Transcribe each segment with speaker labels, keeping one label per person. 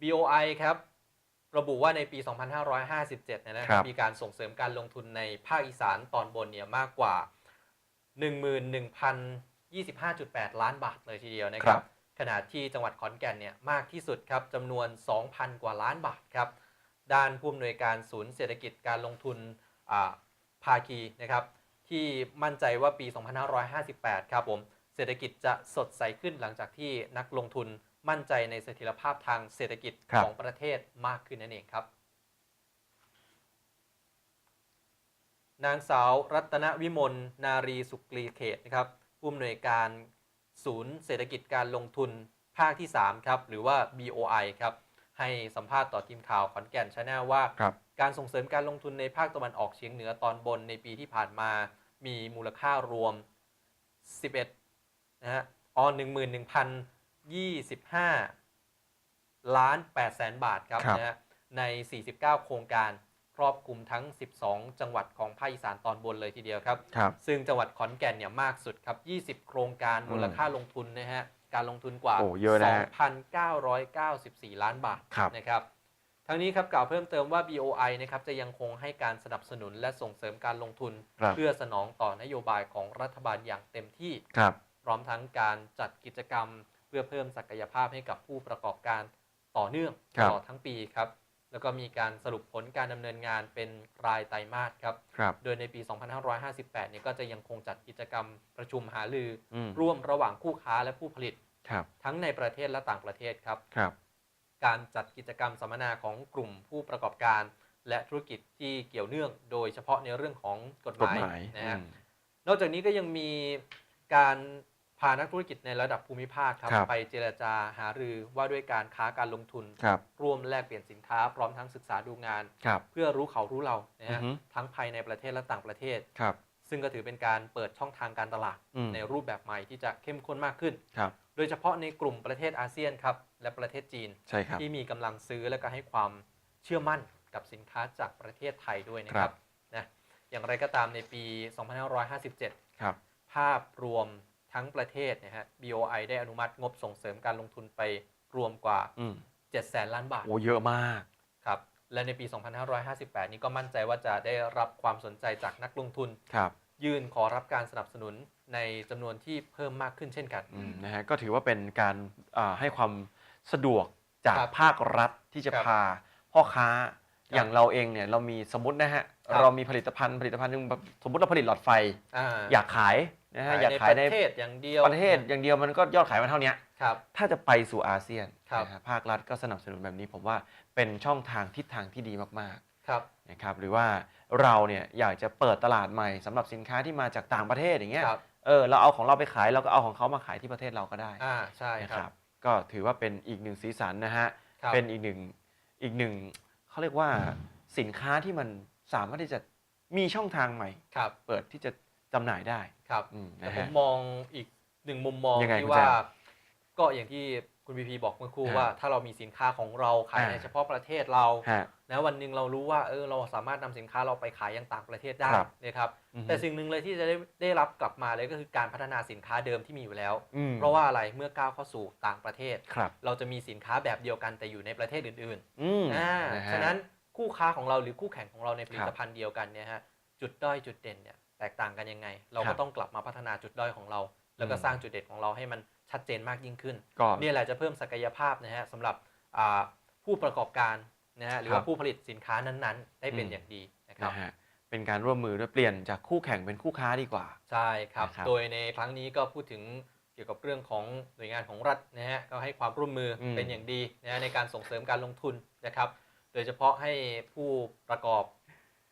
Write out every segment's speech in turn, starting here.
Speaker 1: BOI ครับระบุว่าในปี 2557 เนี่ยนะค
Speaker 2: ครั
Speaker 1: รับบมีการส่งเสริมการลงทุนในภาคอีสานตอนบนเนี่ยมากกว่า 11,025.8 ล้านบาทเลยทีเดียวนะค
Speaker 2: ครั
Speaker 1: รับ
Speaker 2: บ
Speaker 1: ขณะที่จังหวัดขอนแก่นเนี่ยมากที่สุดครับจำนวน 2,000 กว่าล้านบาทครับ ด้านผู้อำนวยการศูนย์เศรษฐกิจการลงทุนอ่าภาคีนะครับ ที่มั่นใจว่าปี 2558 ครับผม เศรษฐกิจจะสดใสขึ้นหลังจากที่นักลงทุน มั่นใจในเสถียรภาพทางเศรษฐกิจ
Speaker 2: ครับ
Speaker 1: ของประเทศมากขึ้นนั่นเองครับ นางสาวรัตนวิมลนารีสุกรีเขตนะครับผู้อำนวยการศูนย์เศรษฐกิจการลงทุนภาคที่ 3 ครับ หรือว่า BOI ครับ ให้สัมภาษณ์ต่อทีมข่าวขอนแก่นชาแนลว่า
Speaker 2: ครับ
Speaker 1: การส่งเสริมการลงทุนในภาคตะวันออกเฉียงเหนือตอนบนในปีที่ผ่านมา มีมูลค่ารวม 11นะฮะอ๋อ 11,025 ล้าน8แสนบาทครับ
Speaker 2: ครับ
Speaker 1: นะฮะใน 49 โครงการครอบคลุมทั้ง 12 จังหวัดของภาคอีสานตอนบนเลยทีเดียวครับ
Speaker 2: ครับ
Speaker 1: ซึ่งจังหวัดขอนแก่นเนี่ยมากสุดครับ 20 โครงการ
Speaker 2: อืม
Speaker 1: มูลค่าลงทุนนะฮะ การลงทุนกว่า
Speaker 2: โอ้เยอะนะฮะ
Speaker 1: 2,994 ล้านบาท
Speaker 2: ครับ
Speaker 1: นะครับ ทั้งนี้ครับกล่าวเพิ่มเติมว่า BOI นะครับจะยังคงให้การสนับสนุนและส่งเสริมการลงทุน
Speaker 2: ครับ
Speaker 1: เพื่อสนองต่อนโยบายของรัฐบาลอย่างเต็มที่
Speaker 2: ครับ
Speaker 1: พร้อมทั้งการจัดกิจกรรมเพื่อเพิ่มศักยภาพให้กับผู้ประกอบการต่อเนื่อง
Speaker 2: ครั
Speaker 1: ต
Speaker 2: บ
Speaker 1: ลอดทั้งปีครับ แล้วก็มีการสรุปผลการดำเนินงานเป็นรายไตรมาสครับ
Speaker 2: ครับ
Speaker 1: โดยในปี 2558 เนี่ยก็จะยังคงจัดกิจกรรมประชุมหารือ
Speaker 2: อืม
Speaker 1: ร่วมระหว่างคู่ค้าและผู้ผลิต
Speaker 2: ครับ
Speaker 1: ทั้งในประเทศและต่างประเทศครับ
Speaker 2: ครับ
Speaker 1: การจัดกิจกรรมสัมมนาของกลุ่มผู้ประกอบการ และธุรกิจที่เกี่ยวเนื่อง โดยเฉพาะในเรื่องของกฎห
Speaker 2: กฎ
Speaker 1: มาย
Speaker 2: หมาย
Speaker 1: นะฮะ
Speaker 2: อืม
Speaker 1: นอกจากนี้ก็ยังมีการ พานักธุรกิจในระดับภูมิภาคครับ
Speaker 2: ครับ
Speaker 1: ไปเจรจาหารือว่าด้วยการค้าการลงทุน
Speaker 2: ครับ
Speaker 1: ร่วมแลกเปลี่ยนสินค้า พร้อมทั้งศึกษาดูงาน
Speaker 2: ครับ
Speaker 1: เพื่อรู้เขารู้เรานะ
Speaker 2: อื
Speaker 1: ฮะ
Speaker 2: อฮึ
Speaker 1: ทั้งภายในประเทศและต่างประเทศ
Speaker 2: ครับ
Speaker 1: ซึ่งก็ถือเป็นการเปิดช่องทางการตลาด
Speaker 2: อืม
Speaker 1: ในรูปแบบใหม่ที่จะเข้มข้นมากขึ้น
Speaker 2: ครับ
Speaker 1: โดยเฉพาะในกลุ่มประเทศอาเซียนครับและประเทศจีน
Speaker 2: ใช่ครับ
Speaker 1: ที่มีกำลังซื้อและก็ให้ความเชื่อมั่นกับสินค้าจากประเทศไทยด้วยนะค
Speaker 2: ครั
Speaker 1: รับบนะอย่างไรก็ตามในปี 2557
Speaker 2: ครับ
Speaker 1: ภาพรวม ทั้งประเทศนะฮะ BOI ได้อนุมัติงบส่งเสริมการลงทุนไปรวมกว่า
Speaker 2: อืม
Speaker 1: 7แสนล้านบาท
Speaker 2: โอ้เยอะมาก
Speaker 1: ครับ และในปี 2558 นี้ก็มั่นใจว่าจะได้รับความสนใจจากนักลงทุน
Speaker 2: ครับ
Speaker 1: ยื่นขอรับการสนับสนุนในจำนวนที่เพิ่มมากขึ้นเช่นกัน
Speaker 2: อืมนะฮะก็ถือว่าเป็นการอ่าให้ความสะดวกจาก
Speaker 1: ครับ
Speaker 2: ภาครัฐที่จะ
Speaker 1: ครับ
Speaker 2: พาพ่อค้า
Speaker 1: ครับ
Speaker 2: อย่างเราเองเนี่ยเรามีสมมตินะฮะ
Speaker 1: ครับ
Speaker 2: เรามีผลิตภัณฑ์ผลิตภัณฑ์หนึงแบบสมมติเราผลิตหลอดไฟ
Speaker 1: อ่า
Speaker 2: อยากขาย นะฮะ
Speaker 1: ขาย
Speaker 2: อยาก
Speaker 1: ใน
Speaker 2: ขาย
Speaker 1: ป
Speaker 2: ใน
Speaker 1: ระเทศอย่างเดียว
Speaker 2: ประเทศอย่างเดียวมันก็ยอดขายมันเท่าเนี้ย
Speaker 1: ครับ
Speaker 2: ถ้าจะไปสู่อาเซียน
Speaker 1: ครับ
Speaker 2: นะฮะภาครัฐก็สนับสนุนแบบนี้ ผมว่าเป็นช่องทางทิศทางที่ดีมาก
Speaker 1: ครับ
Speaker 2: ๆนะครับหรือว่าเราเนี่ยอยากจะเปิดตลาดใหม่สำหรับสินค้าที่มาจากต่างประเทศอย่างเงี้ย
Speaker 1: ครับ
Speaker 2: เออเราเอาของเราไปขายเราก็เอาของเขามาขายที่ประเทศเราก็ได้
Speaker 1: อ่าใช่
Speaker 2: นะ
Speaker 1: ค
Speaker 2: ค
Speaker 1: รั
Speaker 2: รับบก็ถือว่าเป็นอีกหนึ่งสีสันนะฮะ
Speaker 1: ครับ
Speaker 2: เป็นอีกหนึ่งอีกหนึ่งเขาเรียกว่าสินค้าที่มันสามารถที่จะมีช่องทางใหม่
Speaker 1: ครับ
Speaker 2: เปิดที่จะ จำหน่ายได้
Speaker 1: ครับ
Speaker 2: อืม
Speaker 1: แต่
Speaker 2: นะ
Speaker 1: ผม
Speaker 2: ฮะ
Speaker 1: มองอีกหนึ่งมุมมอง
Speaker 2: ยังไง
Speaker 1: ที่
Speaker 2: คุณ
Speaker 1: ว่า
Speaker 2: แจ๊ค
Speaker 1: ก็อย่างที่คุณพีพีบอกเมื่อครู่
Speaker 2: ฮะ
Speaker 1: ว่า ถ้าเรามีสินค้าของเราขาย
Speaker 2: อ่า
Speaker 1: ในเฉพาะประเทศเรา
Speaker 2: ฮะ
Speaker 1: นะวันหนึ่งเรารู้ว่าเออเราสามารถนำสินค้าเราไปขายยังต่างประเทศได้
Speaker 2: ครับ
Speaker 1: นะครับ
Speaker 2: อือฮึ
Speaker 1: แต่สิ่งหนึ่งเลยที่จะได้ได้รับกลับมาเลยก็คือการพัฒนาสินค้าเดิมที่มีอยู่แล้ว
Speaker 2: อืม
Speaker 1: เพราะว่าอะไรเมื่อก้าวเข้าสู่ต่างประเทศ
Speaker 2: ครับ
Speaker 1: เราจะมีสินค้าแบบเดียวกันแต่อยู่ในประเทศอื่น
Speaker 2: อืม
Speaker 1: ๆอ่า
Speaker 2: นะฮะ
Speaker 1: ฉะนั้นคู่ค้าของเราหรือคู่แข่งของเราในผลิ
Speaker 2: ครั
Speaker 1: ต
Speaker 2: บ
Speaker 1: ภัณฑ์เดียวกันเนี่ยฮะจุดด้อยจุดเด่นเนี่ย แตกต่างกันยังไง เรา
Speaker 2: ครั
Speaker 1: ก็
Speaker 2: บ
Speaker 1: ต้องกลับมาพัฒนาจุดด้อยของเรา แล้วก็
Speaker 2: อืม
Speaker 1: สร้างจุดเด่นของเราให้มันชัดเจนมากยิ่งขึ้น
Speaker 2: ก็
Speaker 1: เนี่ยแหละจะเพิ่มศักยภาพนะฮะสำหรับอ่าผู้ประกอบการนะฮะหรือ
Speaker 2: ครั
Speaker 1: ว่า
Speaker 2: บ
Speaker 1: ผู้ผลิตสินค้านั้นๆ ได้เป็น
Speaker 2: อืม
Speaker 1: อย่างดีนะครับ
Speaker 2: นะฮะเป็นการร่วมมือด้วยเปลี่ยนจากคู่แข่งเป็นคู่ค้าดีกว่า
Speaker 1: ใช่ครับ
Speaker 2: นะครับ
Speaker 1: โดยในครั้งนี้ก็พูดถึงเกี่ยวกับเรื่องของหน่วยงานของรัฐนะฮะก็ให้ความร่วมมืออ
Speaker 2: ม
Speaker 1: เป็นอย่างดีนะฮะในการส่งเสริมการลงทุนนะครับ โดยเฉพาะให้ผู้ประกอบ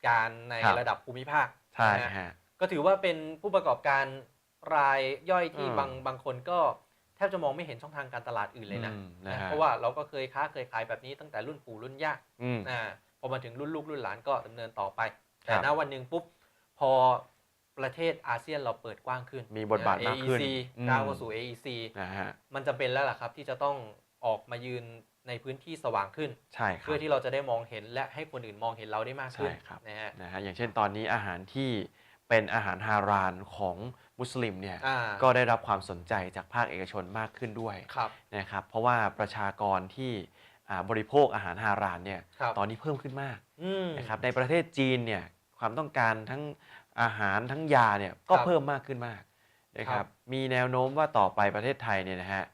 Speaker 1: การในระดับภูมิภาค
Speaker 2: ใช่
Speaker 1: นะฮะ
Speaker 2: ฮะ
Speaker 1: ก็ถือว่าเป็นผู้ประกอบการรายย่อยที่
Speaker 2: อืม
Speaker 1: บางบางคนก็แทบจะมองไม่เห็นช่องทางการตลาดอื่นเลยนะ
Speaker 2: อืม
Speaker 1: นะ
Speaker 2: นะฮะ
Speaker 1: เพราะว่าเราก็เคยค้าเคยขายแบบนี้ตั้งแต่รุ่นปู่รุ่นย่า
Speaker 2: อืม
Speaker 1: อ่าพอมาถึงรุ่นลูกรุ่นหลานก็ดำเนินต่อไป
Speaker 2: ค
Speaker 1: แต่
Speaker 2: รับ
Speaker 1: ณวันหนึ่งปุ๊บ พอประเทศอาเซียนเราเปิดกว้างขึ้น
Speaker 2: มีบทบาทมากขึ้น
Speaker 1: AEC
Speaker 2: อืม
Speaker 1: ก้าวเข้าสู่ AEC
Speaker 2: นะฮะ
Speaker 1: มันจะเป็นแล้วล่ะครับ ที่จะต้องออกมายืนในพื้นที่สว่างขึ้น
Speaker 2: ใช่ครับ
Speaker 1: เพื่อที่เราจะได้มองเห็นและให้คนอื่นมองเห็นเราได้มากขึ้น
Speaker 2: ใช่ครับ
Speaker 1: นะฮะ
Speaker 2: นะฮะอย่างเช่นตอนนี้อาหารที่ เป็นอาหารฮารานของมุสลิมเนี่ย
Speaker 1: อ่า
Speaker 2: ก็ได้รับความสนใจจากภาคเอกชนมากขึ้นด้วย
Speaker 1: ครับ
Speaker 2: นะครับเพราะว่าประชากรที่อ่าบริโภคอาหารฮารานเนี่ย
Speaker 1: ครับ
Speaker 2: ตอนนี้เพิ่มขึ้นมาก
Speaker 1: อืม
Speaker 2: นะครับในประเทศจีนเนี่ยความต้องการทั้งอาหารทั้งยาเนี่ยก็
Speaker 1: ครับ
Speaker 2: เพิ่มมากขึ้นมากนะค
Speaker 1: ครั
Speaker 2: รับบ มีแนวโน้มว่าต่อไปประเทศไทยเนี่ยนะฮะ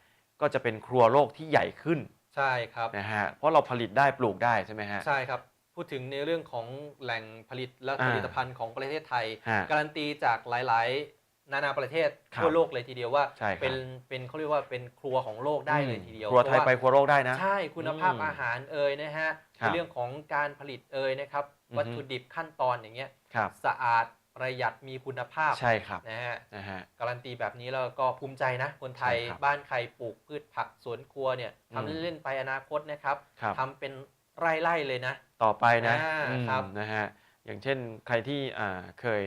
Speaker 2: ก็จะเป็นครัวโลกที่ใหญ่ขึ้น
Speaker 1: ใช่ครับ
Speaker 2: นะฮะเพราะเราผลิตได้ปลูกได้ใช่ไหมฮะ
Speaker 1: ใช่ครับ พูดถึงในเรื่องของแหล่งผลิตและ
Speaker 2: อ่า
Speaker 1: ผลิตภัณฑ์ของประเทศไทย
Speaker 2: ฮะ
Speaker 1: การันตีจากหลาย ๆ นานาประเทศ
Speaker 2: ครับ
Speaker 1: ทั่วโลกเลยทีเดียวว่า
Speaker 2: ใช่ครับ
Speaker 1: เป็นเป็นเขาเรียกว่าเป็นครัวของโลกได้เลยทีเดียว
Speaker 2: ครัวไทย
Speaker 1: เพาะา
Speaker 2: ไปครัวโลกได้นะ
Speaker 1: ใช่คุณภาพ
Speaker 2: อืม
Speaker 1: อาหารเอ่ยนะฮะ
Speaker 2: ครับ
Speaker 1: ในเรื่องของการผลิตเอ่ยนะครับ
Speaker 2: อือฮึ
Speaker 1: วัตถุดิบขั้นตอนอย่างเงี้ย
Speaker 2: ครับ
Speaker 1: สะอาดประหยัดมีคุณภาพ
Speaker 2: ใช่ครับ
Speaker 1: นะฮะ
Speaker 2: นะฮะ
Speaker 1: การันตีแบบนี้แล้วก็ภูมิใจนะ คนไทย
Speaker 2: ใช่ครับ
Speaker 1: บ้านใครปลูกพืชผักสวนครัวเนี่ย
Speaker 2: อืม
Speaker 1: ทำเล่นๆไปอนาคตนะครับ
Speaker 2: ครับ
Speaker 1: ทำเป็นไร่ๆเลยนะ
Speaker 2: ต่อไปนะ
Speaker 1: อ่า
Speaker 2: อืม
Speaker 1: ครับ
Speaker 2: นะฮะอย่างเช่นใครที่อ่าเคย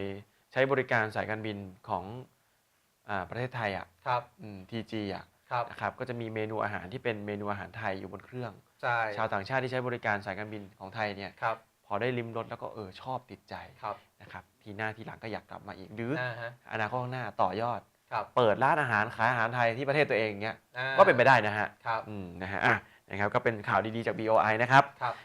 Speaker 2: ใช้บริการสายการบินของอ่าประเทศไทยอะ
Speaker 1: ครับ
Speaker 2: ทีจีอะ
Speaker 1: ครับ
Speaker 2: นะครับก็จะมีเมนูอาหารที่เป็นเมนูอาหารไทยอยู่บนเครื่อง
Speaker 1: ใช่
Speaker 2: ชาวต่างชาติที่ใช้บริการสายการบินของไทยเนี่ย
Speaker 1: ครับ
Speaker 2: พอได้ลิ้มรสแล้วก็เออชอบติดใจ
Speaker 1: ครับ
Speaker 2: นะครับทีหน้าทีหลังก็อยากกลับมาอีกหรือ
Speaker 1: อ่าฮะ
Speaker 2: อนาคตข้างหน้าต่อยอด
Speaker 1: ครับ
Speaker 2: เปิดร้านอาหารขายอาหารไทยที่ประเทศตัวเองเงี้ย
Speaker 1: อ่า
Speaker 2: ก็เป็นไปได้นะฮะ
Speaker 1: ครับ
Speaker 2: อืมนะฮะอะนะครับก็เป็นข่าวดีๆจาก BOI นะครับ
Speaker 1: ครับ